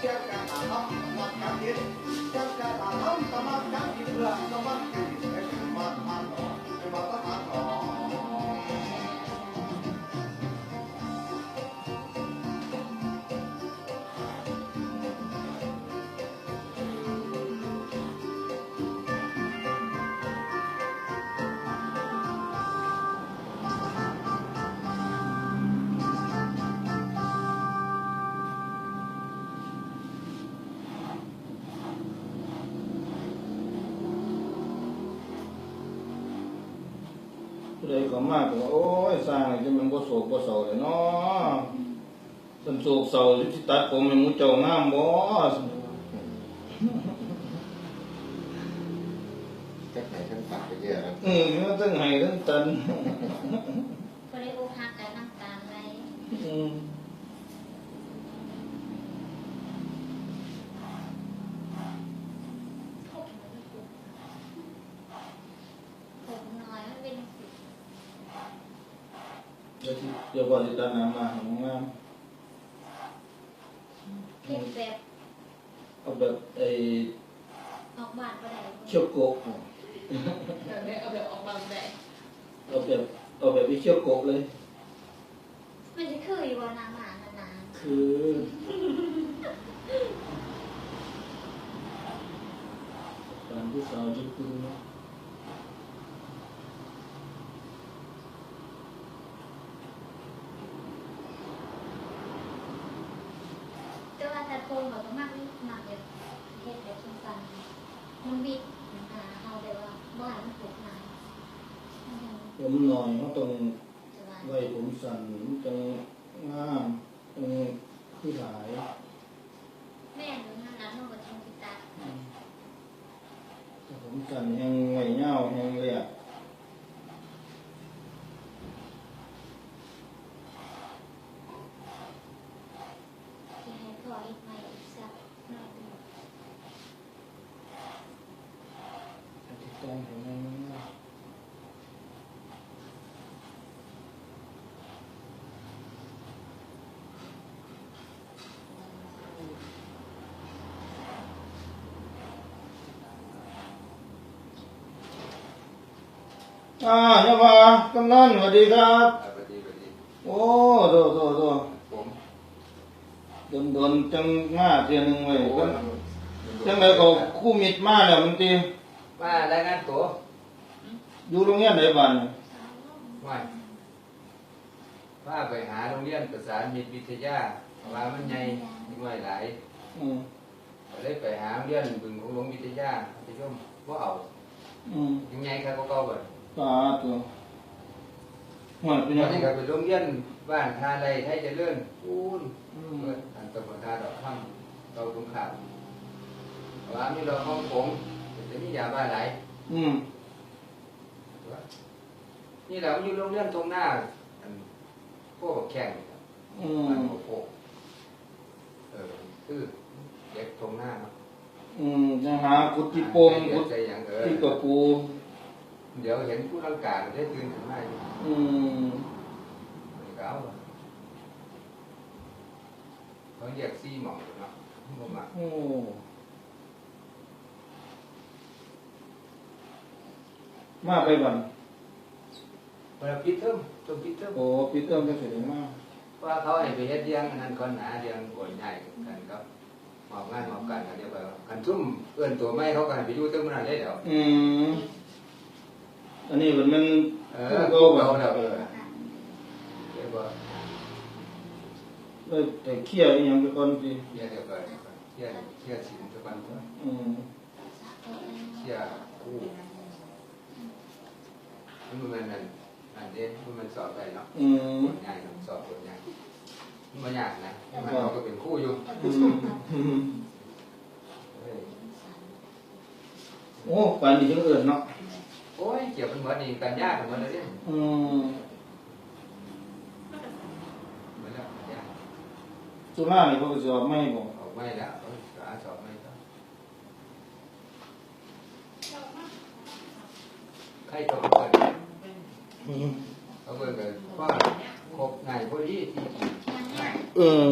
Biarkan alam makan diri, biarkan alam makan di. เลยก็มากว่าโอ้ยสร้างจะมันบ่โศกบ่เศร้าเลยเนาะสันโศกเศร้าสิตัดผมให้หมูเจ้างามบ่จักไหนทั้งปากไปเยอะแล้วอืมมันทั้งให้ทั้งตันก็เลยอกหักกับน้ำตาลไหลอืมผมน้อยมันเป็น เดี๋ยวสิเดี๋ยวบ่สิตัดน้ำมาให้มันงามเพ็นแบบเอาแบบไอ้ออกบ้านก็ได้เคียวโกะแบบนี้เอาแบบออกมาแบบเอาแบบเอาแบบไปเคียวโกะเลย มันจะคืออยู่บนน้ำหมานานคือการที่สาวญี่ปุ่นเนาะ ๆ แต่ว่าถ้าโทนแบบมากนี่มากแบบเฮ็ดแบบสั้นๆมันบิดหาเอาแบบว่าบ้านมันปลูกนาผมนอยเขาต้องไว้ผมสั่นมันจังงามจังคือหลาย แม่หนูนั่นนะหนูก็ทำกิตาแต่ผมสั่นแหงไหวเงาแหงเลยอะ ที่ให้พ่อเฮ็ดใหม่อีกสักหน่อยหนึ่ง ติดต้องผมให้มันงามอ่าเจ้ามากำนันสวัสดีครับ สวัสดีสวัสดีโอ้โดโดโดผมโดนโดนจังมาเทียหนึงไว้โอ้ก็จังไดก็คู่มิตรมาแล้วมันตี มารายงานตัวอยู่โรงเรียนไหนบ้านยว่าว่าไปหาโรงเรียนประสานมิตรวิทยาเพราะว่ามันใหญ่มีหน่วยหลายอืมก็เลยไปหาโรงเรียนบึงของหลวงวิทยาไปชมว่าเอาอืมยังไงครับก็เก่าบ่สาธุหวดเป็นตยัอนงนี้ไงก็ไปโรงเรียนบ้านทาไรไทยเจริญปูนอืมเปิดอันตะบนทาดอกข้ามเราตรงขามเพราะว่ามีเราห้องผงแต่ มียาบ้าหลายอืมนี่แหละมันอยู่โรงเรียนตรงหน้าอันพวกแข่งอืมันมโอ้โหเออคือเด็กตรงหน้าเนาะอืมจะหากุฏิโปงกุใจอย่างเออฏิกระปู เดี๋ยวเห็นผู้ร่างกายได้ตื่นขึ้นมาอยู่อืมไม่เก้าเขาเรียกซี่หมองเนาะบ่มาโอ้ มาไปบันเวลาปิดเทอมต้องปิดเทอมโอ้ปีเตอร์ก็เสด็จมาว่าเขาให้ไปเฮ็ดเลี้ยงอันนั้นก่อนหนาเลี้ยงก่อนใหญ่กันครับมอบงานมอบการกันเดี๋ยวไปคันทุ่มเอื้อนตัวไม่เขาก็ให้ไปอยู่เต็มนั้นได้เดี๋ยวอืมอันนี้มันมันเอผู้อเก่าเขาแบบแล้วเออเดี๋ยวก็เออแต่เคี่ยวอีหยังไปก่อนสิเที่ยเดี๋ยวก็เที่ยเที่ยสินทุกวันก็อืมเที่ยคู่ มันมันนั่นอันเด่นมันสอบได้เนาะอืมผลใหญ่เนาะสอบบทใหญ่มันยากนะมันเขาก็เป็นคู่อยู่อืมอืมเฮ้ยโอ้ปานนี้จังเอิ้นเนาะโอ้ยเกี่ยวเป็นหมดนี่กันยากเป็นหมดเลยเนี่ยอืมเหมือนแล้วยากสุรานี่เพิ่นก็สิออกไม่บ่ออกไม่แล้วเออสาสอบไม่ต้องใครตกเกิดอืม เขาเกิดเกิดว่าครบไงพอดีที่ เออ